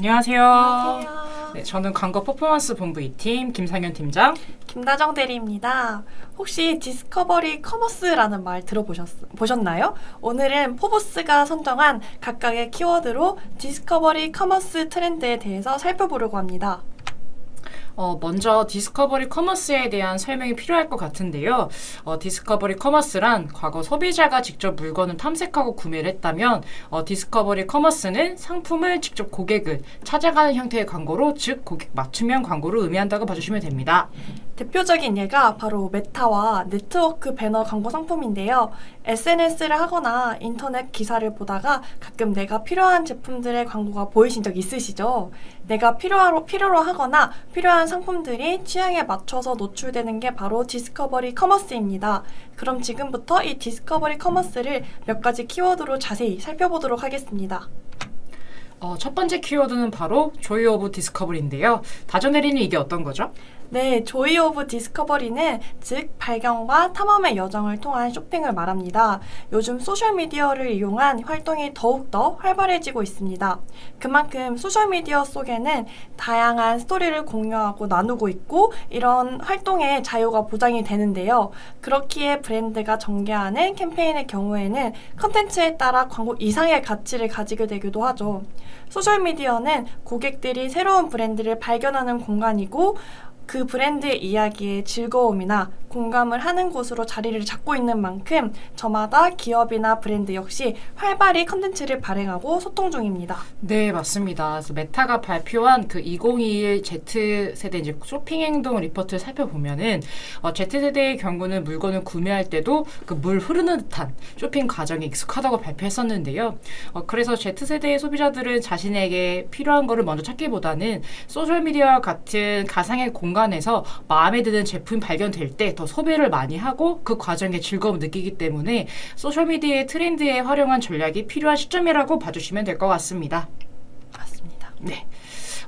안녕하세요. 안녕하세요. 네, 저는 광고 퍼포먼스 본부 2팀 김상현 팀장. 김다정 대리입니다. 혹시 디스커버리 커머스라는 말 들어보셨나요? 오늘은 포브스가 선정한 각각의 키워드로 디스커버리 커머스 트렌드에 대해서 살펴보려고 합니다. 어, 먼저 디스커버리 커머스에 대한 설명이 필요할 것 같은데요. 어, 디스커버리 커머스란 과거 소비자가 직접 물건을 탐색하고 구매를 했다면 어, 디스커버리 커머스는 상품을 직접 고객을 찾아가는 형태의 광고로 즉 고객 맞춤형 광고를 의미한다고 봐주시면 됩니다. 대표적인 예가 바로 메타와 네트워크 배너 광고 상품인데요. SNS를 하거나 인터넷 기사를 보다가 가끔 내가 필요한 제품들의 광고가 보이신 적 있으시죠? 내가 필요하로, 필요로 하거나 필요한 상품들이 취향에 맞춰서 노출되는 게 바로 디스커버리 커머스입니다. 그럼 지금부터 이 디스커버리 커머스를 몇 가지 키워드로 자세히 살펴보도록 하겠습니다. 어, 첫 번째 키워드는 바로 조이 오브 디스커버리인데요. 다전혜리는 이게 어떤 거죠? 네, 조이 오브 디스커버리는 즉 발견과 탐험의 여정을 통한 쇼핑을 말합니다. 요즘 소셜미디어를 이용한 활동이 더욱더 활발해지고 있습니다. 그만큼 소셜미디어 속에는 다양한 스토리를 공유하고 나누고 있고 이런 활동의 자유가 보장이 되는데요. 그렇기에 브랜드가 전개하는 캠페인의 경우에는 컨텐츠에 따라 광고 이상의 가치를 가지게 되기도 하죠. 소셜미디어는 고객들이 새로운 브랜드를 발견하는 공간이고 그 브랜드의 이야기에 즐거움이나 공감을 하는 곳으로 자리를 잡고 있는 만큼 저마다 기업이나 브랜드 역시 활발히 컨텐츠를 발행하고 소통 중입니다. 네, 맞습니다. 그래서 메타가 발표한 그 2021 Z세대 이제 쇼핑 행동 리포트를 살펴보면은 어, Z세대의 경우는 물건을 구매할 때도 그 물 흐르는 듯한 쇼핑 과정에 익숙하다고 발표했었는데요. 어, 그래서 Z세대의 소비자들은 자신에게 필요한 거를 먼저 찾기보다는 소셜 미디어와 같은 가상의 공간에서 마음에 드는 제품이 발견될 때더 소비를 많이 하고 그 과정에 즐거움을 느끼기 때문에 소셜미디어의 트렌드에 활용한 전략이 필요한 시점이라고 봐주시면 될 것 같습니다. 맞습니다. 네.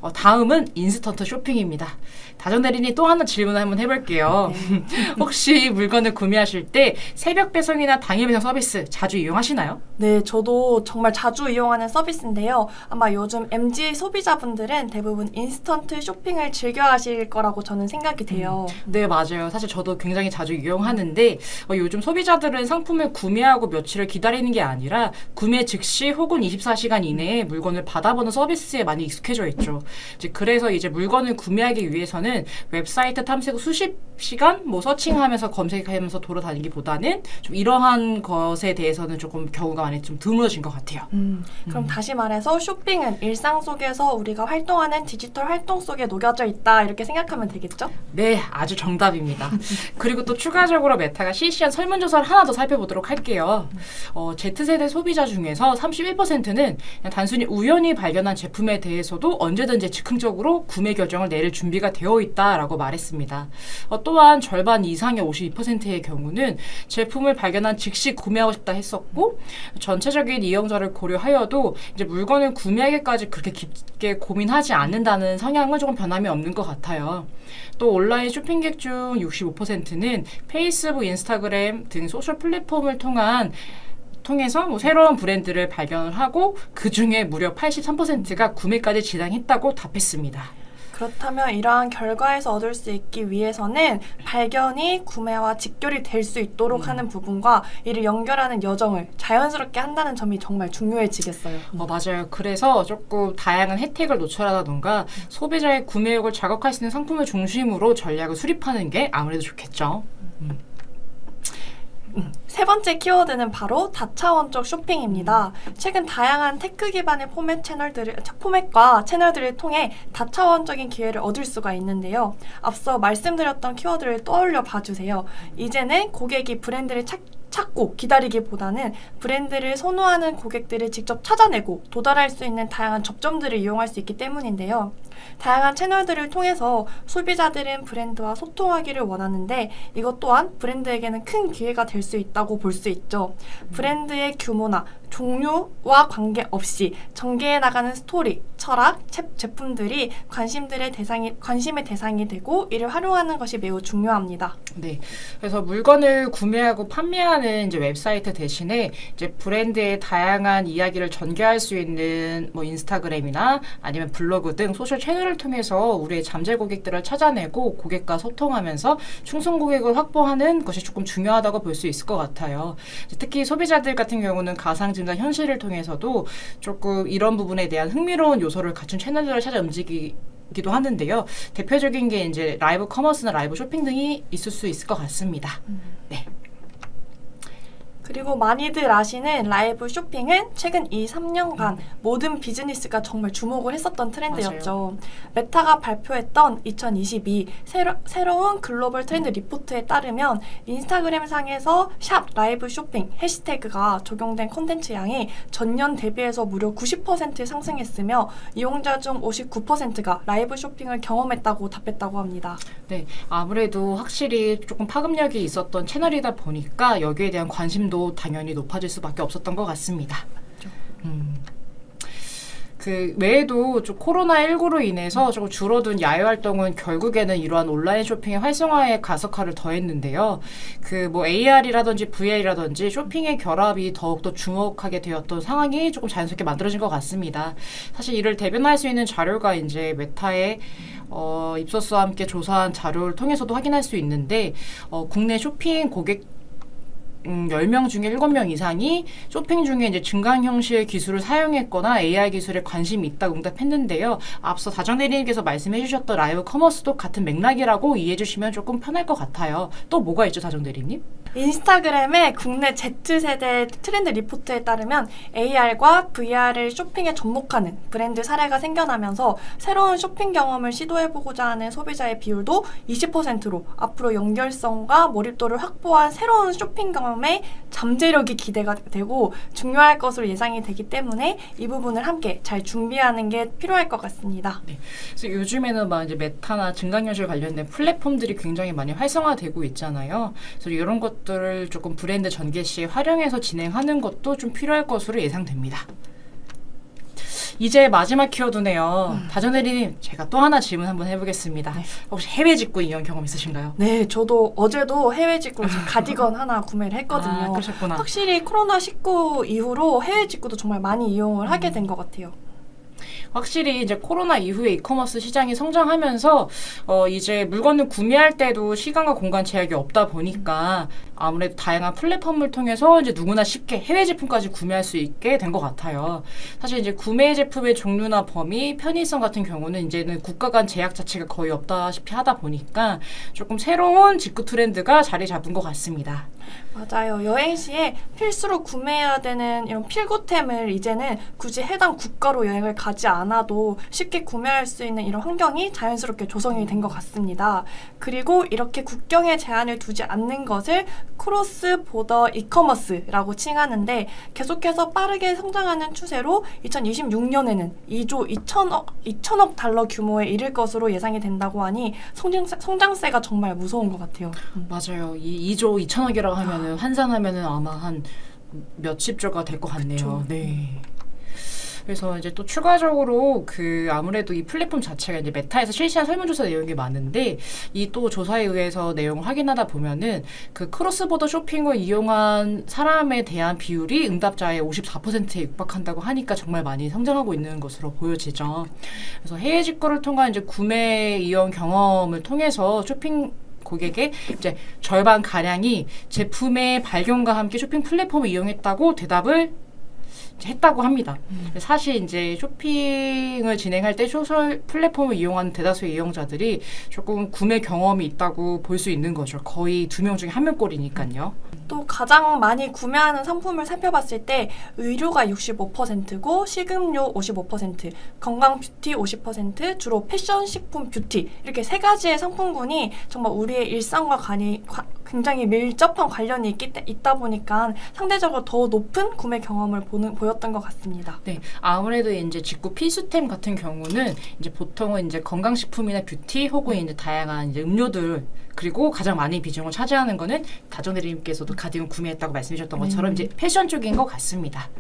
어, 다음은 인스턴트 쇼핑입니다. 다정 대리님 또 하나 질문 한번 해볼게요. 혹시 물건을 구매하실 때 새벽 배송이나 당일 배송 서비스 자주 이용하시나요? 네, 저도 정말 자주 이용하는 서비스인데요. 아마 요즘 MZ 소비자분들은 대부분 인스턴트 쇼핑을 즐겨 하실 거라고 저는 생각이 돼요. 네, 맞아요. 사실 저도 굉장히 자주 이용하는데 어, 요즘 소비자들은 상품을 구매하고 며칠을 기다리는 게 아니라 구매 즉시 혹은 24시간 이내에 물건을 받아보는 서비스에 많이 익숙해져 있죠. 이제 그래서 이제 물건을 구매하기 위해서는 웹사이트 탐색 후 수십 시간 뭐 서칭하면서 검색하면서 돌아다니기보다는 좀 이러한 것에 대해서는 조금 경우가 많이 좀 드물어진 것 같아요. 음, 그럼 다시 말해서 쇼핑은 일상 속에서 우리가 활동하는 디지털 활동 속에 녹여져 있다 이렇게 생각하면 되겠죠? 네, 아주 정답입니다. 그리고 또 추가적으로 메타가 실시한 설문조사를 하나 더 살펴보도록 할게요. 어, Z세대 소비자 중에서 31%는 단순히 우연히 발견한 제품에 대해서도 언제든지 즉흥적으로 구매 결정을 내릴 준비가 되어 있다라고 말했습니다. 어, 또한 절반 이상의 52%의 경우는 제품을 발견한 즉시 구매하고 싶다 했었고 전체적인 이용자를 고려하여도 이제 물건을 구매하기까지 그렇게 깊게 고민하지 않는다는 성향은 조금 변함이 없는 것 같아요. 또 온라인 쇼핑객 중 65%는 페이스북, 인스타그램 등 소셜 플랫폼을 통한 통해서 뭐 새로운 브랜드를 발견을 하고 그 중에 무려 83%가 구매까지 진행했다고 답했습니다. 그렇다면 이러한 결과에서 얻을 수 있기 위해서는 발견이 구매와 직결이 될 수 있도록 음. 하는 부분과 이를 연결하는 여정을 자연스럽게 한다는 점이 정말 중요해지겠어요. 어, 맞아요. 그래서 조금 다양한 혜택을 노출하다던가 소비자의 구매욕을 자극할 수 있는 상품을 중심으로 전략을 수립하는 게 아무래도 좋겠죠. 세 번째 키워드는 바로 다차원적 쇼핑입니다. 최근 다양한 테크 기반의 포맷 채널들을 포맷과 채널들을 통해 다차원적인 기회를 얻을 수가 있는데요. 앞서 말씀드렸던 키워드를 떠올려 봐주세요. 이제는 고객이 브랜드를 찾 찾고 기다리기보다는 브랜드를 선호하는 고객들을 직접 찾아내고 도달할 수 있는 다양한 접점들을 이용할 수 있기 때문인데요. 다양한 채널들을 통해서 소비자들은 브랜드와 소통하기를 원하는데 이것 또한 브랜드에게는 큰 기회가 될 수 있다고 볼 수 있죠. 브랜드의 규모나 종류와 관계없이 전개해 나가는 스토리, 철학, 제, 제품들이 관심들의 대상이 관심의 대상이 되고 이를 활용하는 것이 매우 중요합니다. 네. 그래서 물건을 구매하고 판매하는 이제 웹사이트 대신에 이제 브랜드의 다양한 이야기를 전개할 수 있는 뭐 인스타그램이나 아니면 블로그 등 소셜 채널을 통해서 우리의 잠재 고객들을 찾아내고 고객과 소통하면서 충성 고객을 확보하는 것이 조금 중요하다고 볼 수 있을 것 같아요. 특히 소비자들 같은 경우는 가상 증강 현실을 통해서도 조금 이런 부분에 대한 흥미로운 요소를 갖춘 채널들을 찾아 움직이 기도 하는데요. 대표적인 게 이제 라이브 커머스나 라이브 쇼핑 등이 있을 수 있을 것 같습니다. 네. 그리고 많이들 아시는 라이브 쇼핑은 최근 2, 3년간 모든 비즈니스가 정말 주목을 했었던 트렌드였죠. 메타가 발표했던 2022 새로, 새로운 글로벌 트렌드 리포트에 따르면 인스타그램 상에서 샵 라이브 쇼핑 해시태그가 적용된 콘텐츠 양이 전년 대비해서 무려 90% 상승했으며 이용자 중 59%가 라이브 쇼핑을 경험했다고 답했다고 합니다. 네, 아무래도 확실히 조금 파급력이 있었던 채널이다 보니까 여기에 대한 관심도 당연히 높아질 수밖에 없었던 것 같습니다. 음. 그 외에도 좀 코로나19로 인해서 조금 줄어든 야외 활동은 결국에는 이러한 온라인 쇼핑의 활성화에 가속화를 더했는데요. 그 뭐 AR이라든지 VR이라든지 쇼핑의 결합이 더욱더 주목하게 되었던 상황이 조금 자연스럽게 만들어진 것 같습니다. 사실 이를 대변할 수 있는 자료가 이제 메타의 어, 입소스와 함께 조사한 자료를 통해서도 확인할 수 있는데 어, 국내 쇼핑 고객 음, 10명 중에 7명 이상이 쇼핑 중에 이제 증강 형식의 기술을 사용했거나 AI 기술에 관심이 있다고 응답했는데요. 앞서 다정 대리님께서 말씀해 주셨던 라이브 커머스도 같은 맥락이라고 이해해 주시면 조금 편할 것 같아요. 또 뭐가 있죠, 다정 대리님? 인스타그램의 국내 Z세대 트렌드 리포트에 따르면 AR과 VR을 쇼핑에 접목하는 브랜드 사례가 생겨나면서 새로운 쇼핑 경험을 시도해보고자 하는 소비자의 비율도 20%로 앞으로 연결성과 몰입도를 확보한 새로운 쇼핑 경험의 잠재력이 기대가 되고 중요할 것으로 예상이 되기 때문에 이 부분을 함께 잘 준비하는 게 필요할 것 같습니다. 그래서 요즘에는 막 이제 메타나 증강현실 관련된 플랫폼들이 굉장히 많이 활성화되고 있잖아요. 그래서 이런 것 들을 조금 브랜드 전개 시에 활용해서 진행하는 것도 좀 필요할 것으로 예상됩니다. 이제 마지막 키워드네요. 다전혜리님, 제가 또 하나 질문 한번 해보겠습니다. 네. 혹시 해외 직구 이용 경험 있으신가요? 네, 저도 어제도 해외 지금 가디건 하나 구매를 했거든요. 아, 그러셨구나. 확실히 코로나 19 이후로 해외 직구도 정말 많이 이용을 하게 된 것 같아요. 확실히 이제 코로나 이후에 이커머스 시장이 성장하면서 어 이제 물건을 구매할 때도 시간과 공간 제약이 없다 보니까 아무래도 다양한 플랫폼을 통해서 이제 누구나 쉽게 해외 제품까지 구매할 수 있게 된 것 같아요. 사실 이제 구매 제품의 종류나 범위, 편의성 같은 경우는 이제는 국가 간 제약 자체가 거의 없다시피 하다 보니까 조금 새로운 직구 트렌드가 자리 잡은 것 같습니다. 맞아요. 여행 시에 필수로 구매해야 되는 이런 필구템을 이제는 굳이 해당 국가로 여행을 가지 않아도 쉽게 구매할 수 있는 이런 환경이 자연스럽게 조성이 된 것 같습니다. 그리고 이렇게 국경에 제한을 두지 않는 것을 크로스 보더 이커머스라고 칭하는데 계속해서 빠르게 성장하는 추세로 2026년에는 2조 2천억 2천억 달러 규모에 이를 것으로 예상이 된다고 하니 성장세, 성장세가 정말 무서운 것 같아요. 음. 맞아요. 이 2조 2천억이라고 하면은 환산하면은 아마 한 몇십 조가 될 것 같네요. 그쵸. 네. 그래서 이제 또 추가적으로 그 아무래도 이 플랫폼 자체가 이제 메타에서 실시한 설문조사 내용이 많은데 이 또 조사에 의해서 내용을 확인하다 보면은 그 크로스보더 쇼핑을 이용한 사람에 대한 비율이 응답자의 54%에 육박한다고 하니까 정말 많이 성장하고 있는 것으로 보여지죠. 그래서 해외 직구를 통한 이제 구매 이용 경험을 통해서 쇼핑 고객의 이제 절반 가량이 제품의 발견과 함께 쇼핑 플랫폼을 이용했다고 대답을 했다고 합니다. 사실 이제 쇼핑을 진행할 때 소셜 플랫폼을 이용하는 대다수의 이용자들이 조금 구매 경험이 있다고 볼 수 있는 거죠. 거의 두 명 중에 한 명꼴이니까요. 또 가장 많이 구매하는 상품을 살펴봤을 때 의류가 65%고 식음료 55%, 건강 뷰티 50%, 주로 패션, 식품, 뷰티 이렇게 세 가지의 상품군이 정말 우리의 일상과 관이 과- 굉장히 밀접한 관련이 있기, 때- 있다 보니까 상대적으로 더 높은 구매 경험을 보는, 보였던 것 같습니다. 네, 아무래도 이제 직구 필수템 같은 경우는 이제 보통은 이제 건강식품이나 뷰티 혹은 이제 다양한 이제 음료들 그리고 가장 많이 비중을 차지하는 거는 다정대리님께서도 가디건 구매했다고 말씀해주셨던 것처럼 음. 이제 패션 쪽인 것 같습니다.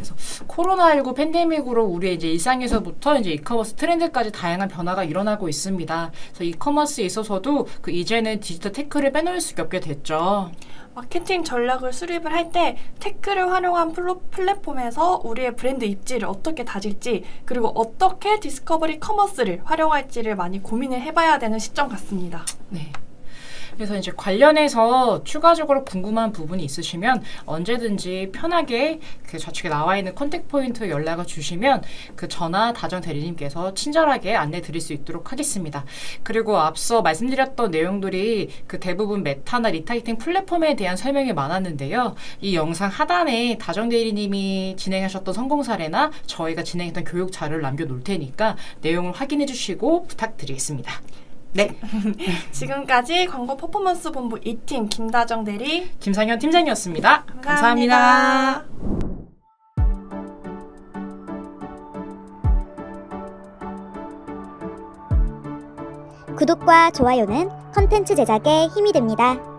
그래서 코로나19 팬데믹으로 우리의 이제 일상에서부터 이제 이커머스 트렌드까지 다양한 변화가 일어나고 있습니다. 그래서 이커머스에 있어서도 그 이제는 디지털 테크를 빼놓을 수가 없게 됐죠. 마케팅 전략을 수립을 할 때 테크를 활용한 플랫폼에서 우리의 브랜드 입지를 어떻게 다질지 그리고 어떻게 디스커버리 커머스를 활용할지를 많이 고민을 해봐야 되는 시점 같습니다. 네. 그래서 이제 관련해서 추가적으로 궁금한 부분이 있으시면 언제든지 편하게 그 좌측에 나와 있는 컨택 포인트 연락을 주시면 그 전화 다정 대리님께서 친절하게 안내 드릴 수 있도록 하겠습니다. 그리고 앞서 말씀드렸던 내용들이 그 대부분 메타나 리타이팅 플랫폼에 대한 설명이 많았는데요. 이 영상 하단에 다정 대리님이 진행하셨던 성공 사례나 저희가 진행했던 교육 자료를 남겨 놓을 테니까 내용을 확인해 주시고 부탁드리겠습니다. 네. 지금까지 광고 퍼포먼스 본부 2팀 김다정 대리 김상현 팀장이었습니다. 감사합니다. 감사합니다. 구독과 좋아요는 컨텐츠 제작에 힘이 됩니다.